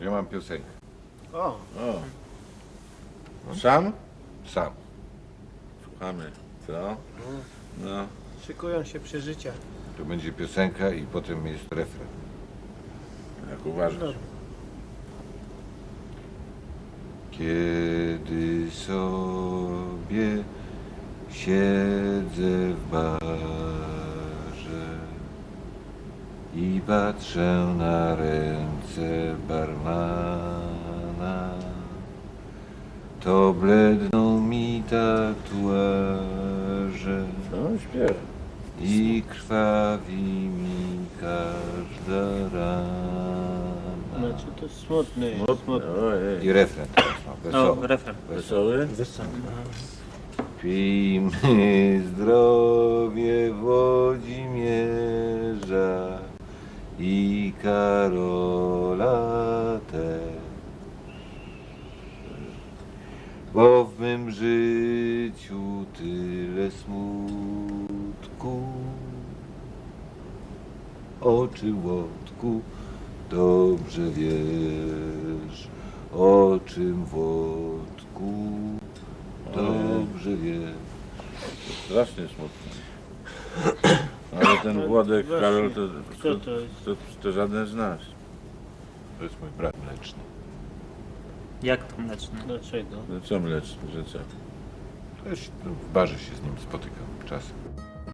Ja mam piosenkę. O, O. Sam? Sam. Słuchamy. Co? No. szykują się przeżycia. To będzie piosenka i potem jest refren. Jak uważasz? Kiedy sobie siedzę w barze i patrzę na ręce barmana, to bledną mi tatuaże śpiewa? i krwawi mi każda rana. Znaczy to smutny jest. Smutny. I refren teraz mam, No, wesoły. refren. Wesoły? Pijmy zdrowie Włodzimierza i Karola też. Bo w mym życiu tyle smutku, oczy łotku, dobrze wiesz, o czym wodku, dobrze wiesz. Strasznie smutny. Ale ten No, Włodek, właśnie. Karol, to, Kto to jest? to, to żaden z nas. To jest mój brat mleczny. Jak to mleczne? Dlaczego? No co mleczny, że co? To jest, w barze się z nim spotykam czasem.